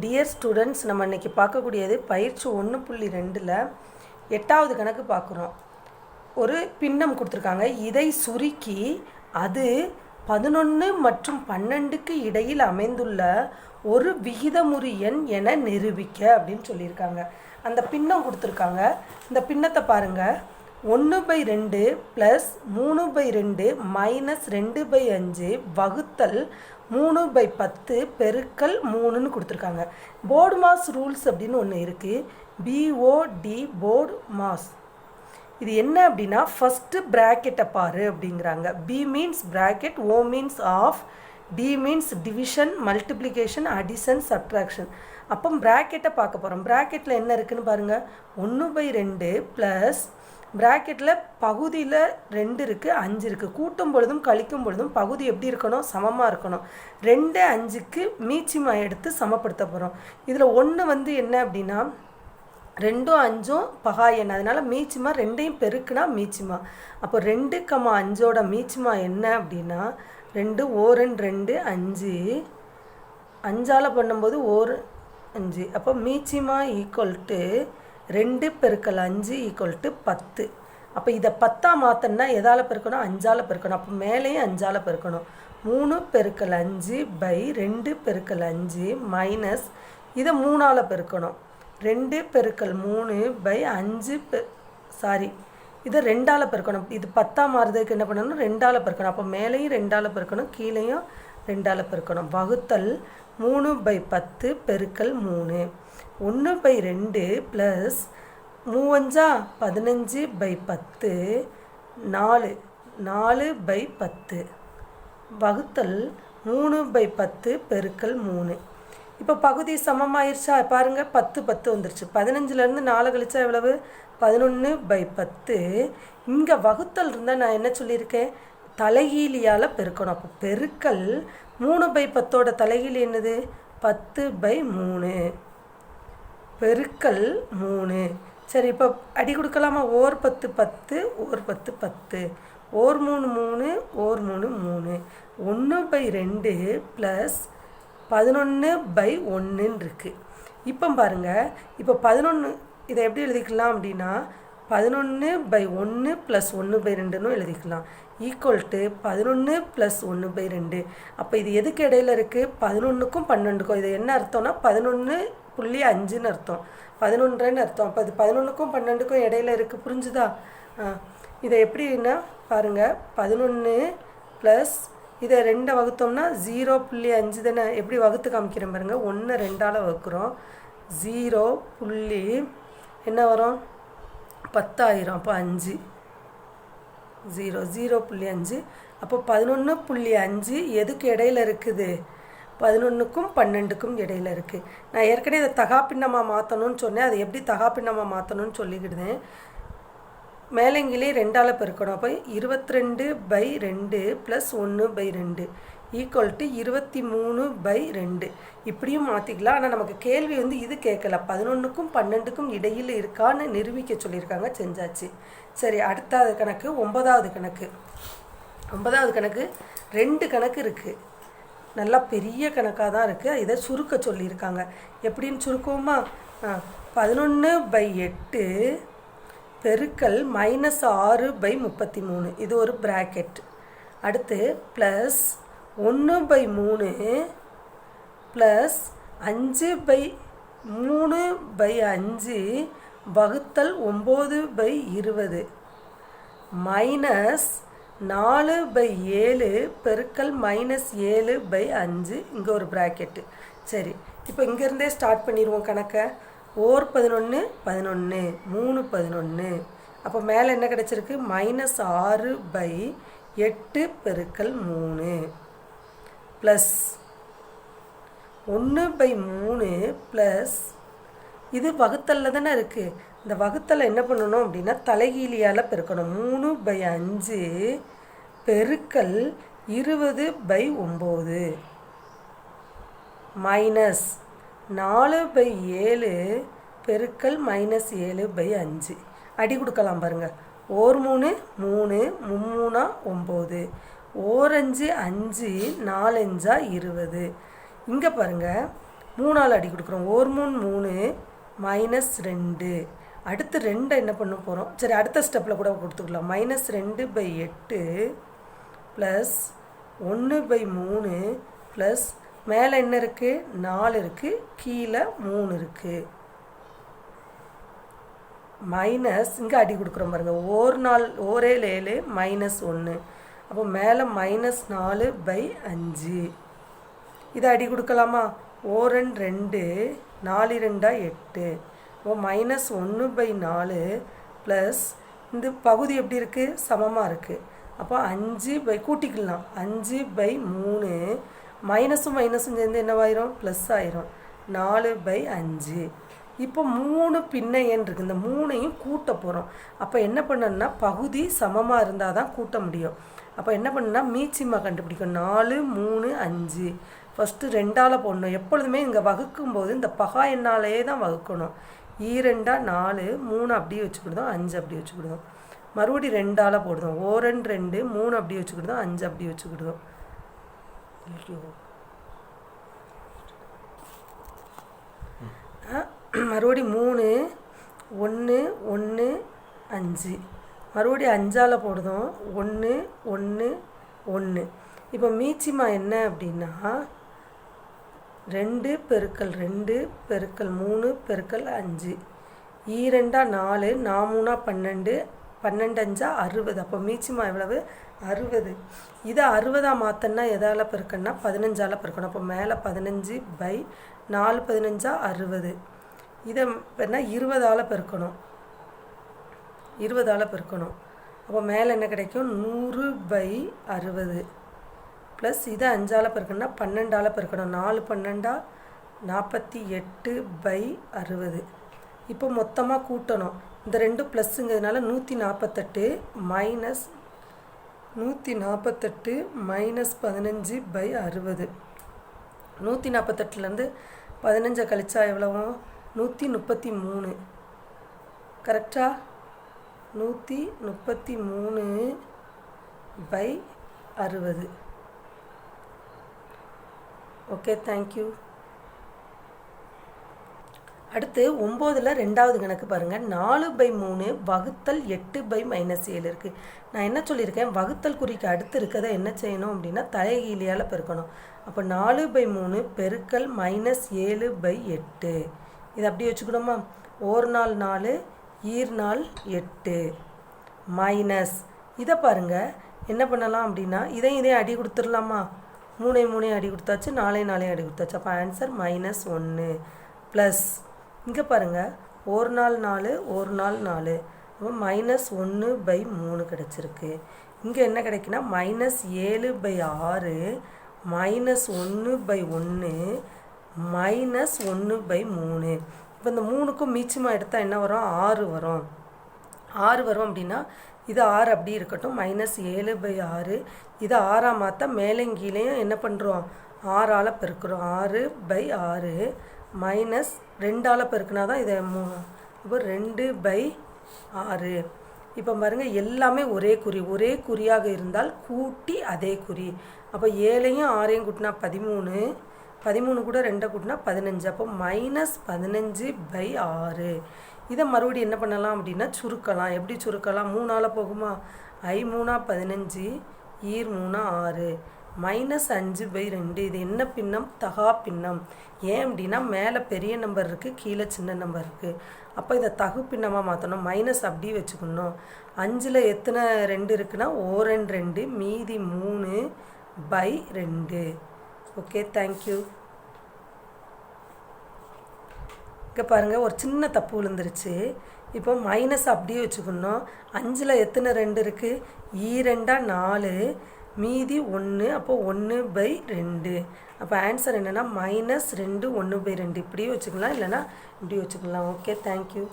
Dear students நம்ம இன்றைக்கி பார்க்கக்கூடியது பயிற்சி ஒன்று புள்ளி ரெண்டில் எட்டாவது கணக்கு பார்க்குறோம். ஒரு பின்னம் கொடுத்துருக்காங்க. இதை சுருக்கி அது பதினொன்று மற்றும் பன்னெண்டுக்கு இடையில் அமைந்துள்ள ஒரு விகிதமுறி எண் என நிரூபிக்க அப்படின்னு சொல்லியிருக்காங்க. அந்த பின்னம் கொடுத்துருக்காங்க. இந்த பின்னத்தை பாருங்கள் ஒன்று பை ரெண்டு ப்ளஸ் மூணு பை ரெண்டு மைனஸ் ரெண்டு பை அஞ்சு வகுத்தல் மூணு பை பத்து பெருக்கல் மூணுன்னு கொடுத்துருக்காங்க. போர்டு மாஸ் ரூல்ஸ் அப்படின்னு ஒன்று இருக்குது பிஓடி போர்டு மாஸ். இது என்ன அப்படின்னா ஃபஸ்ட்டு ப்ராக்கெட்டை பாரு அப்படிங்கிறாங்க. B means bracket O means of D means division multiplication addition subtraction அப்போ ப்ராக்கெட்டை பார்க்க போகிறோம் ப்ராக்கெட்டில் என்ன இருக்குதுன்னு பாருங்கள் ஒன்று பை ரெண்டு ப்ளஸ் ப்ராக்கெட்டில் பகுதியில் ரெண்டு இருக்குது அஞ்சு இருக்குது கூட்டும் பொழுதும் கழிக்கும் பொழுதும் பகுதி எப்படி இருக்கணும்? சமமாக இருக்கணும். ரெண்டு அஞ்சுக்கு மீச்சிமா எடுத்து சமப்படுத்த போகிறோம் இதில் ஒன்று வந்து என்ன அப்படின்னா ரெண்டும் அஞ்சும் பகாயன் அதனால் மீச்சிமா ரெண்டையும் பெருக்குனா மீச்சிமா. அப்போ ரெண்டு கமா அஞ்சோட மீச்சிமா என்ன அப்படின்னா ரெண்டு ஓரன் ரெண்டு அஞ்சு. அஞ்சால் பண்ணும்போது ஓர் அஞ்சு. அப்போ மீச்சிமா ஈக்குவல் டு ரெண்டு பெருக்கல் அஞ்சு ஈக்குவல் டு பத்து. அப்போ இதை பத்தா மாற்றணும்னா எதால் பெருக்கணும்? அஞ்சால் பெருக்கணும். அப்போ மேலேயும் அஞ்சால் பெருக்கணும். மூணு பெருக்கல் அஞ்சு பை ரெண்டு பெருக்கல் அஞ்சு மைனஸ் இதை மூணால் பெருக்கணும். ரெண்டு பெருக்கல் மூணு பை அஞ்சு பெ சாரி இதை ரெண்டால் பெருக்கணும். இது பத்தா மாறுறதுக்கு என்ன பண்ணணும்? ரெண்டால் பெருக்கணும். அப்போ மேலேயும் ரெண்டால் பெருக்கணும். கீழேயும் ரெண்டால் பெருக்கணும். வகுத்தல் மூணு பை பத்து பெருக்கல் மூணு. ஒன்று பை ரெண்டு ப்ளஸ் மூவஞ்சா பதினஞ்சு பை பத்து நாலு நாலு பை பத்து. வகுத்தல் மூணு பை பத்து பெருக்கல் மூணு. இப்போ பகுதி சமமாயிருச்சா? பாருங்கள் பத்து பத்து வந்துருச்சு. பதினஞ்சுலேருந்து நாலு கழிச்சா எவ்வளவு? பதினொன்று பை பத்து. இங்கே வகுத்தல் இருந்தால் நான் என்ன சொல்லியிருக்கேன்? தலைகீழியால் பெருக்கணும். அப்போ பெருக்கல் மூணு பை பத்தோட தலைகீழி என்னது? பத்து பை மூணு. பெருக்கல் மூணு. சரி இப்போ அடி கொடுக்கலாமா? ஓர் பத்து பத்து ஓர் பத்து பத்து. ஓர் மூணு மூணு ஓர் மூணு மூணு. ஒன்று பை ரெண்டு ப்ளஸ் பதினொன்று பை ஒன்றுன்னு இருக்குது இப்போ பாருங்கள் இப்போ பதினொன்று இதை எப்படி எழுதிக்கலாம் அப்படின்னா பதினொன்று பை ஒன்று ப்ளஸ் ஒன்று பை ரெண்டுன்னு எழுதிக்கலாம். ஈக்குவல் டு பதினொன்று ப்ளஸ் ஒன்று பை ரெண்டு. அப்போ இது எதுக்கு இடையில இருக்குது பதினொன்றுக்கும் பன்னெண்டுக்கும். இது என்ன அர்த்தம்னா பதினொன்று புள்ளி அஞ்சுன்னு அர்த்தம். பதினொன்றுன்னு அர்த்தம். அப்போ அது பதினொன்றுக்கும் பன்னெண்டுக்கும் இடையில இருக்குது புரிஞ்சுதா? இதை எப்படின்னா பாருங்கள் பதினொன்று ப்ளஸ் இதை ரெண்டை வகுத்தோம்னா ஜீரோ புள்ளி அஞ்சு தானே? எப்படி வகுத்து காமிக்கிறேன் பாருங்கள் ஒன்று ரெண்டால் வகுக்கிறோம். ஜீரோ புள்ளி என்ன வரும்? பத்தாயிரம். அப்போ அஞ்சு. ஜீரோ ஜீரோ புள்ளி அஞ்சு. அப்போ பதினொன்று புள்ளி அஞ்சு எதுக்கு இடையில இருக்குது? பதினொன்றுக்கும் பன்னெண்டுக்கும் இடையில இருக்குது நான் ஏற்கனவே இதை தகாப்பின்னமாக மாற்றணும்னு சொன்னேன். அதை எப்படி தகாப்பின்னமாக மாற்றணும்னு சொல்லிக்கிட்டேன் மேலங்கிலே ரெண்டால் பெருக்கணும். அப்போ இருபத்தி ரெண்டு பை ரெண்டு ப்ளஸ் ஒன்று பை ரெண்டு ஈக்குவல் டு இருபத்தி மூணு பை ரெண்டு. இப்படியும் மாற்றிக்கலாம் ஆனால் நமக்கு கேள்வி வந்து இது கேட்கல. பதினொன்றுக்கும் பன்னெண்டுக்கும் இடையில் இருக்கான்னு நிரூபிக்க சொல்லியிருக்காங்க செஞ்சாச்சு. சரி அடுத்தாவது கணக்கு ஒன்பதாவது கணக்கு. ஒன்பதாவது கணக்கு ரெண்டு கணக்கு இருக்குது நல்லா பெரிய கணக்காக தான் இருக்குது இதை சுருக்க சொல்லியிருக்காங்க. எப்படின்னு சுருக்கமா பதினொன்று பை எட்டு பெருக்கல் மைனஸ் ஆறு பை முப்பத்தி மூணு இது ஒரு ப்ராக்கெட் அடுத்து ப்ளஸ் ஒன்று பை மூணு ப்ளஸ் அஞ்சு பை மூணு பை அஞ்சு வகுத்தல் ஒம்பது பை இருபது. மைனஸ் நாலு பை ஏழு பெருக்கல் மைனஸ் ஏழு பை அஞ்சு இங்கே ஒரு ப்ராக்கெட்டு சரி இப்போ இங்கேருந்தே ஸ்டார்ட் பண்ணிடுவோம் கணக்கை. ஓர் பதினொன்று பதினொன்று மூணு பதினொன்று அப்போ மேலே என்ன கிடச்சிருக்கு? மைனஸ் ஆறு பை எட்டு பெருக்கல் மூணு. ப்ளஸ் ஒன்று பை மூணு ப்ளஸ் இது வகுத்தலில் தானே இருக்குது இந்த வகுத்தலை என்ன பண்ணணும் அப்படின்னா தலைகீழியால் பெருக்கணும். மூணு பை அஞ்சு பெருக்கல் இருபது பை ஒம்பது. மைனஸ் நாலு பை ஏழு பெருக்கல் மைனஸ் ஏழு பை அஞ்சு. அடி கொடுக்கலாம் பாருங்கள் ஓர் மூணு மூணு மும்மூணா ஒம்பது. ஓரஞ்சு அஞ்சு நாலஞ்சா இருபது. இங்கே பாருங்கள் மூணால் அடி கொடுக்குறோம். ஒரு மூணு மூணு மைனஸ் ரெண்டு. அடுத்து ரெண்டை என்ன பண்ண போகிறோம் சரி அடுத்த ஸ்டெப்பில் கூட கொடுத்துக்கலாம். மைனஸ் ரெண்டு பை எட்டு ப்ளஸ் ஒன்று பை மூணு ப்ளஸ் மேலே என்ன இருக்குது நாலு இருக்குது கீழே மூணு இருக்குது மைனஸ் இங்கே அடி கொடுக்குறோம் பாருங்கள் ஒரு நாள் ஒரே ஏழு மைனஸ் ஒன்று அப்போ மேலே மைனஸ் நாலு பை அஞ்சு. இதை அடி கொடுக்கலாமா? ஓரன் ரெண்டு. நாலு ரெண்டா எட்டு. இப்போ மைனஸ் ஒன்று பை நாலு ப்ளஸ் இந்த பகுதி எப்படி இருக்குது சமமாக இருக்குது அப்போ அஞ்சு பை கூட்டிக்கலாம். அஞ்சு பை மூணு மைனஸும் மைனஸும் சேர்ந்து என்னவாயிரும்? ப்ளஸ் ஆயிரும். நாலு பை அஞ்சு. இப்போ மூணு பின்ன எண் இருக்குது இந்த மூணையும் கூட்ட போகிறோம் அப்போ என்ன பண்ணணும்னா பகுதி சமமாக இருந்தால் தான் கூட்ட முடியும். அப்போ என்ன பண்ணணும்னா மீச்சிமா கண்டுபிடிக்கும் நாலு மூணு அஞ்சு. ஃபஸ்ட்டு ரெண்டால் போடணும். எப்பொழுதுமே இங்கே வகுக்கும்போது இந்த பகா எண்ணாலேயே தான் வகுக்கணும். ஈரெண்டா நாலு மூணு அப்படியே வச்சுக்கிடுதோம் அஞ்சு அப்படி வச்சுக்கிடுதோம். மறுபடி ரெண்டால் போடுதோம். ஓரன் ரெண்டு மூணு அப்படி வச்சுக்கிடுதோம் அஞ்சு அப்படி வச்சுக்கிடுதோம். மறுபடி மூணு ஒன்று ஒன்று அஞ்சு. மறுபடி அஞ்சால் போடுதோம். ஒன்று ஒன்று ஒன்று இப்போ மீச்சிமா என்ன அப்படின்னா ரெண்டு பெருக்கல் ரெண்டு பெருக்கல் மூணு பெருக்கல் அஞ்சு. ஈரெண்டா நாலு நாமூணா பன்னெண்டு பன்னெண்டு அஞ்சா அறுபது. அப்போ மீச்சிமா எவ்வளவு? அறுபது. இதை அறுபதாக மாற்றன்னா எதால் பெருக்கன்னா பதினஞ்சால் பெருக்கணும். அப்போ மேலே பதினஞ்சு பை நாலு பதினஞ்சா அறுபது. இதை என்ன இருபதால் பெருக்கணும். இருபதால் பெருக்கணும். அப்போ மேலே என்ன கிடைக்கும்? நூறு பை அறுபது. ப்ளஸ் இதை அஞ்சால் பெருக்கணும்னா பன்னெண்டால் பெருக்கணும். நாலு பன்னெண்டா நாற்பத்தி எட்டு பை அறுபது. இப்போ மொத்தமாக கூட்டணும். இந்த ரெண்டு ப்ளஸ்ஸுங்கிறதுனால நூற்றி நாற்பத்தெட்டு மைனஸ் நூற்றி நாற்பத்தெட்டு மைனஸ் பதினஞ்சு பை அறுபது. நூற்றி நாற்பத்தெட்டுலேருந்து பதினஞ்சை கழிச்சா எவ்வளவும் நூற்றி முப்பத்தி மூணு கரெக்டாக நூற்றி முப்பத்தி மூணு பை அறுபது. ஓகே தேங்க்யூ அடுத்து ஒம்போதில் ரெண்டாவது கணக்கு பாருங்கள் நாலு பை மூணு வகுத்தல் எட்டு பை மைனஸ் ஏழு இருக்குது நான் என்ன சொல்லியிருக்கேன்? வகுத்தல் குறிக்கு அடுத்து இருக்கதை என்ன செய்யணும் அப்படின்னா தலைகீழியால் பெருக்கணும். அப்போ நாலு பை மூணு பெருக்கல் மைனஸ் ஏழு பை எட்டு. இது அப்படி வச்சுக்கணுமா? ஒரு நாள் நாலு ஈர் நாள் எட்டு. மைனஸ் இதை பாருங்கள் என்ன பண்ணலாம் அப்படின்னா இதையும் இதையும் அடி கொடுத்துடலாமா? மூணே மூணையும் அடி கொடுத்தாச்சு நாலே நாளையும் அடி கொடுத்தாச்சு. அப்போ ஆன்சர் மைனஸ் ஒன்று ப்ளஸ் இங்கே பாருங்கள் ஒரு நாள் நாலு ஒரு நாள் நாலு. அப்போ மைனஸ் ஒன்று பை மூணு கிடச்சிருக்கு. இங்கே என்ன கிடைக்குன்னா மைனஸ் ஏழு பை ஆறு மைனஸ் ஒன்று பை ஒன்று மைனஸ் ஒன்று பை மூணு. இப்போ இந்த மூணுக்கும் மீச்சமாக எடுத்தால் என்ன வரும்? ஆறு வரும். ஆறு வரும் அப்படின்னா இது ஆறு அப்படி இருக்கட்டும் மைனஸ் ஏழு பை ஆறு. இதை ஆறாக மாற்ற மேலங்கீழையும் என்ன பண்ணுறோம் ஆறால் பெருக்கிறோம். ஆறு பை ஆறு மைனஸ் ரெண்டால் பெருக்குனா தான் இதை மூ இப்போ ரெண்டு பை ஆறு. இப்போ பாருங்கள் எல்லாமே ஒரே குறி. ஒரே குறியாக இருந்தால் கூட்டி அதே குறி. அப்போ ஏழையும் ஆறையும் கூட்டினா பதிமூணு. பதிமூணு கூட ரெண்டை கூட்டினா பதினஞ்சு. அப்போ மைனஸ் பதினஞ்சு பை ஆறு. இதை மறுபடியும் என்ன பண்ணலாம் அப்படின்னா சுருக்கலாம். எப்படி சுருக்கலாம்? மூணால் போகுமா? ஐ மூணா பதினஞ்சு ஈர் மூணா ஆறு. மைனஸ் அஞ்சு பை ரெண்டு. இது என்ன பின்னம்? தகா பின்னம். ஏன் அப்படின்னா மேலே பெரிய நம்பர் இருக்குது கீழே சின்ன நம்பர் இருக்குது அப்போ இதை தகு பின்னமாக மாற்றணும் மைனஸ் அப்படியே வச்சுக்கணும். அஞ்சில் எத்தனை ரெண்டு இருக்குன்னா ஓரன் ரெண்டு மீதி மூணு பை ரெண்டு. ஓகே தேங்க்யூ இங்கே பாருங்கள் ஒரு சின்ன தப்பு விழுந்துருச்சு. இப்போ மைனஸ் அப்படியே வச்சுக்கணும். அஞ்சில் எத்தனை ரெண்டு இருக்குது ஈரெண்டா e நாலு. மீதி ஒன்று அப்போ ஒன்று பை ரெண்டு. அப்போ ஆன்சர் என்னென்னா மைனஸ் ரெண்டு ஒன்று பை ரெண்டு. இப்படியும் வச்சுக்கலாம் இல்லைனா இப்படி வச்சுக்கலாம். Okay thank you